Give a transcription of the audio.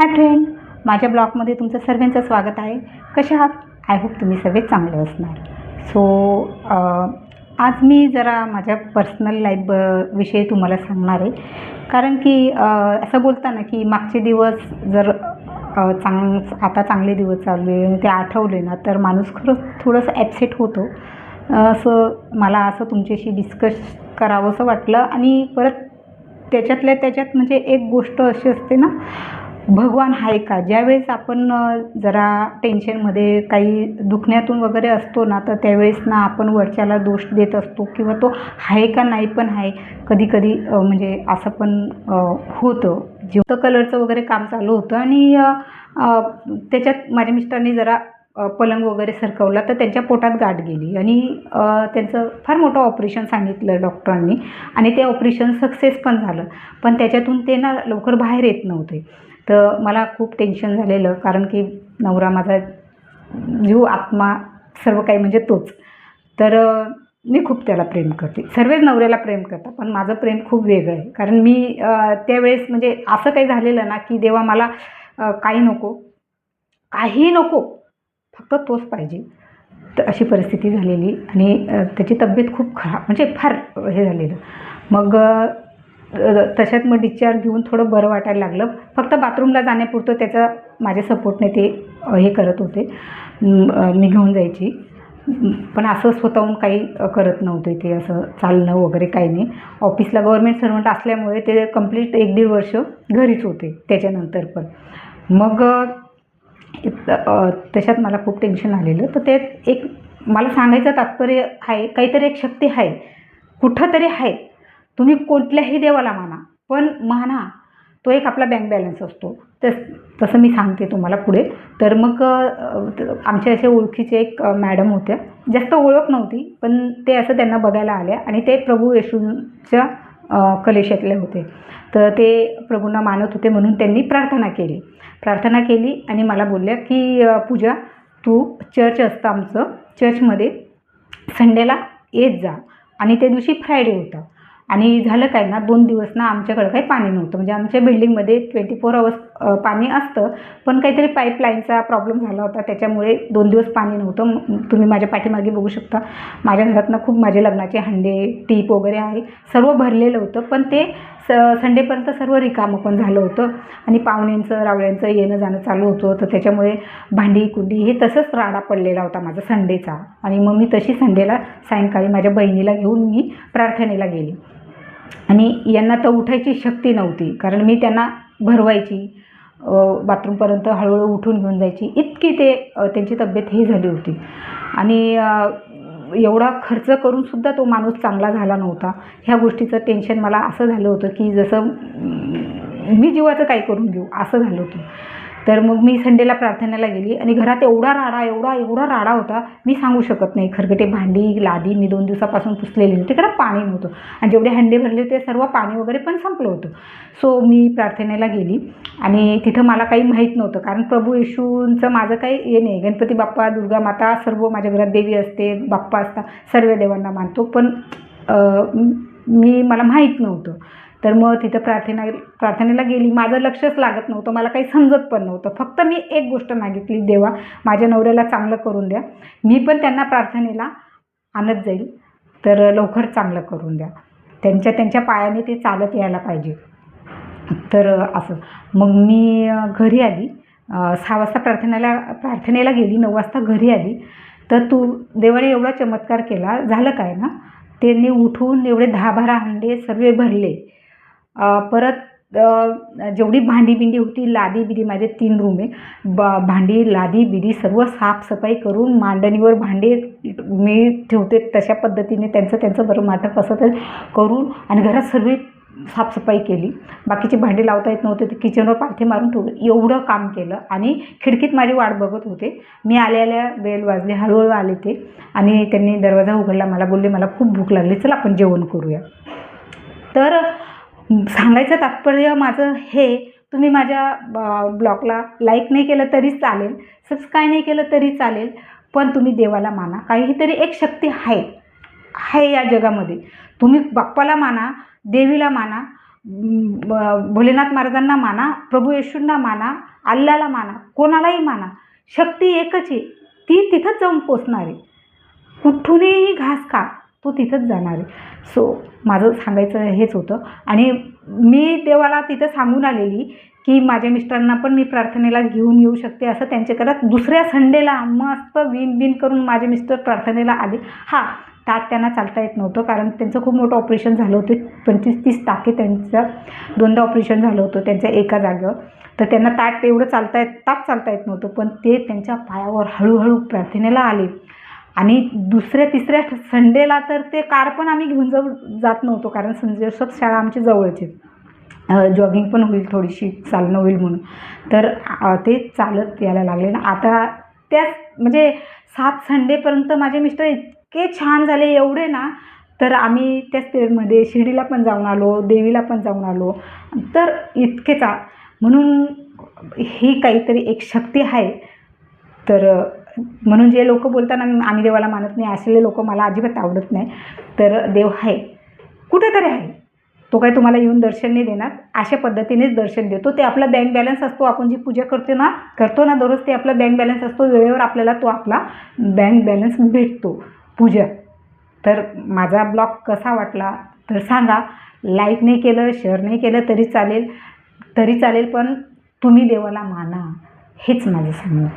Hi friend माझ्या ब्लॉगमध्ये तुमचं सर्वांचं स्वागत आहे. कशा आहात? आय होप तुम्ही सगळे चांगले असणार. सो आज मी जरा माझ्या पर्सनल लाईफ विषयी तुम्हाला सांगणार आहे. कारण की असं बोलता ना की मागचे दिवस जर चांग आता चांगले दिवस चालले आणि ते आठवले ना तर माणूस खरंच थोडंसं ॲपसेट होतो. असं मला असं तुमच्याशी डिस्कस करावंसं वाटलं आणि परत त्याच्यातल्या त्याच्यात म्हणजे एक गोष्ट अशी असते ना भगवान आहे का? ज्यावेळेस आपण जरा टेन्शनमध्ये काही दुखण्यातून वगैरे असतो ना तर त्यावेळेस ना आपण वरच्याला दोष देत असतो किंवा तो आहे का नाही पण आहे कधी कधी म्हणजे असं पण होतं. जिवंत कलरचं वगैरे काम चालू होतं आणि त्याच्यात माझ्या मिस्टरनी जरा पलंग वगैरे सरकवला तर त्यांच्या पोटात गाठ गेली. आणि त्यांचं फार मोठं ऑपरेशन सांगितलं डॉक्टरांनी आणि ते ऑपरेशन सक्सेस पण झालं. पण त्याच्यातून ते ना लवकर बाहेर येत नव्हते. तर मला खूप टेन्शन झालेलं कारण की नवरा माझा जीव आत्मा सर्व काही म्हणजे तोच. तर मी खूप त्याला प्रेम करते. सर्वच नवऱ्याला प्रेम करतात पण माझं प्रेम खूप वेगळं आहे. कारण मी त्यावेळेस म्हणजे असं काही झालेलं ना की देवा मला काही नको काही नको फक्त तोच पाहिजे. तर अशी परिस्थिती झालेली आणि त्याची तब्येत खूप खराब म्हणजे फार हे झालेलं. मग तशात मग डिस्चार्ज घेऊन थोडं बरं वाटायला लागलं. फक्त बाथरूमला जाण्यापुरतं त्याचा माझ्या सपोर्टने ते हे करत होते. मी घेऊन जायची. पण असं स्वतःहून काही करत नव्हते ते असं चालणं वगैरे काही नाही. ऑफिसला गव्हर्मेंट सर्वंट असल्यामुळे ते कंप्लीट एक दीड वर्ष घरीच होते त्याच्यानंतर पण. मग त्याच्यात मला खूप टेन्शन आलेलं. तर ते एक मला सांगायचं तात्पर्य आहे काहीतरी एक शक्ती आहे. कुठंतरी आहे. तुम्ही कुठल्याही देवाला माना पण माना तो एक आपला बँक बॅलन्स असतो. तस तसं मी सांगते तुम्हाला पुढे. तर मग आमच्या अशा ओळखीचे एक मॅडम होत्या. जास्त ओळख नव्हती पण ते असं त्यांना बघायला आल्या आणि ते प्रभू येशूंच्या कलेशातले होते. तर ते प्रभूंना मानत होते म्हणून त्यांनी प्रार्थना केली. प्रार्थना केली आणि मला बोलल्या की पूजा तू चर्च असतं आमचं. चर्चमध्ये संडेला येत जा. आणि त्या दिवशी फ्रायडे होता. आणि झालं काय ना दोन दिवस ना आमच्याकडं काही पाणी नव्हतं. म्हणजे आमच्या बिल्डिंगमध्ये ट्वेंटी फोर अवर्स पाणी असतं पण काहीतरी पाईपलाईनचा प्रॉब्लेम झाला होता. त्याच्यामुळे दोन दिवस पाणी नव्हतं. तुम्ही माझ्या पाठीमागे बघू शकता. माझ्या घरातनं खूप माझे लग्नाचे हंडे टीप वगैरे आहे. सर्व भरलेलं होतं पण ते स संडेपर्यंत सर्व रिकामं पण झालं होतं. आणि पाहुण्यांचं रावळ्यांचं येणं जाणं चालू होतं. तर त्याच्यामुळे भांडी कुंडी हे तसंच राडा पडलेला होता माझा संडेचा. आणि मग मी तशी संडेला सायंकाळी माझ्या बहिणीला घेऊन मी प्रार्थनेला गेली. आणि यांना तर उठायची शक्ती नव्हती. कारण मी त्यांना भरवायची बाथरूमपर्यंत हळूहळू उठून घेऊन जायची. इतकी ते त्यांची तब्येत ही झाली होती. आणि एवढा खर्च करूनसुद्धा तो माणूस चांगला झाला नव्हता. ह्या गोष्टीचं टेन्शन मला असं झालं होतं की जसं मी जीवाचं काय करून घेऊ असं झालं होतं. तर मग मी संडेला प्रार्थनेला गेली आणि घरात एवढा राडा एवढा एवढा राडा होता मी सांगू शकत नाही. खरगटे भांडी लादी मी दोन दिवसापासून पुसलेली होती. कारण पाणी नव्हतं. आणि जेवढे हंडे भरले होते सर्व पाणी वगैरे पण संपलं होतं. सो मी प्रार्थनेला गेली आणि तिथं मला काही माहीत नव्हतं. कारण प्रभू येशूंचं माझं काही हे नाही. गणपती बाप्पा दुर्गा माता सर्व माझ्या घरात देवी असते बाप्पा असतात सर्व देवांना मानतो. पण मी मला माहीत नव्हतं. तर मग तिथं प्रार्थना प्रार्थनेला गेली. माझं लक्षच लागत नव्हतं. मला काही समजत पण नव्हतं. फक्त मी एक गोष्ट मागितली देवा माझ्या नवऱ्याला चांगलं करून द्या. मी पण त्यांना प्रार्थनेला आणत जाईल तर लवकर चांगलं करून द्या. त्यांच्या त्यांच्या पायाने ते चालत यायला पाहिजे. तर असं. मग मी घरी आली. सहा वाजता प्रार्थनेला प्रार्थनेला गेली. नऊ वाजता घरी आली. तर तू देवाने एवढा चमत्कार केला. झालं काय ना? त्यांनी उठून एवढे दहा बारा हंडे सर्व भरले. परत जेवढी भांडी बिंडी होती लादी बिदी माझे तीन रूम आहे ब भांडी लादी बिदी सर्व साफसफाई करून मांडणीवर भांडे मी ठेवते तशा पद्धतीने. त्यांचं त्यांचं बरं माटप असं तर करून आणि घरात सर्व साफसफाई केली. बाकीचे भांडे लावता येत नव्हते ते किचनवर पालथे मारून ठेवले. एवढं काम केलं आणि खिडकीत माझी वाट बघत होते. मी आल्या आल्या बेल वाजले हळूहळू आले ते आणि त्यांनी दरवाजा उघडला. मला बोलले मला खूप भूक लागली चल आपण जेवण करूया. तर सांगायचं तात्पर्य माझं हे तुम्ही माझ्या ब्लॉगला लाईक नाही केलं तरी चालेल सबस्क्राईब नाही केलं तरी चालेल पण तुम्ही देवाला माना. काहीतरी एक शक्ती आहे आहे या जगामध्ये. तुम्ही बाप्पाला माना देवीला माना ब- भोलेनाथ महाराजांना माना प्रभू येशूंना माना अल्लाला माना कोणालाही माना. शक्ती एकच आहे ती तिथंच जाऊन पोचणार. आहे कुठूनही घास खा. तो तिथंच जाणार आहे. सो माझं सांगायचं हेच होतं. आणि मी देवाला तिथं सांगून आलेली की माझ्या मिस्टरांना पण मी प्रार्थनेला घेऊन येऊ शकते असं त्यांच्याकडे दुसऱ्या संडेला मस्त विन विन करून माझे मिस्टर प्रार्थनेला आले. हां ताट त्यांना चालता येत नव्हतं कारण त्यांचं खूप मोठं ऑपरेशन झालं होतं. पंचवीस तीस टाके त्यांचं दोनदा ऑपरेशन झालं होतं त्यांच्या एका जागेवर. तर त्यांना ताट एवढं चालता येत ताट चालता येत नव्हतं. पण ते त्यांच्या पायावर हळूहळू प्रार्थनेला आले. आणि दुसऱ्या तिसऱ्या संडेला तर ते कार पण आम्ही घेऊन जाऊ जात नव्हतो कारण संजय शाळा आमची जवळची जॉगिंग पण होईल थोडीशी चालणं होईल म्हणून. तर ते चालत यायला लागले. ना आता त्याच म्हणजे सात संडेपर्यंत माझे मिस्टर इतके छान झाले एवढे ना तर आम्ही त्या पिरियडमध्ये शिर्डीला पण जाऊन आलो देवीला पण जाऊन आलो. तर इतकेच म्हणून ही काहीतरी एक शक्ती आहे. तर म्हणून जे लोक बोलताना आम्ही देवाला मानत नाही असलेले लोक मला अजिबात आवडत नाही. तर देव आहे. कुठेतरी आहे. तो काय तुम्हाला येऊन दर्शन नाही देणार. अशा पद्धतीनेच दर्शन देतो. ते आपला बँक बॅलन्स असतो. आपण जी पूजा करतो ना करतो ना दररोज ते आपला बँक बॅलन्स असतो. वेळेवर आपल्याला तो आपला बँक बॅलन्स भेटतो. पूजा. तर माझा ब्लॉग कसा वाटला? तर सांगा. लाईक नाही केलं शेअर नाही केलं तरी चालेल. तरी चालेल पण तुम्ही देवाला माना. हेच माझं सांगणं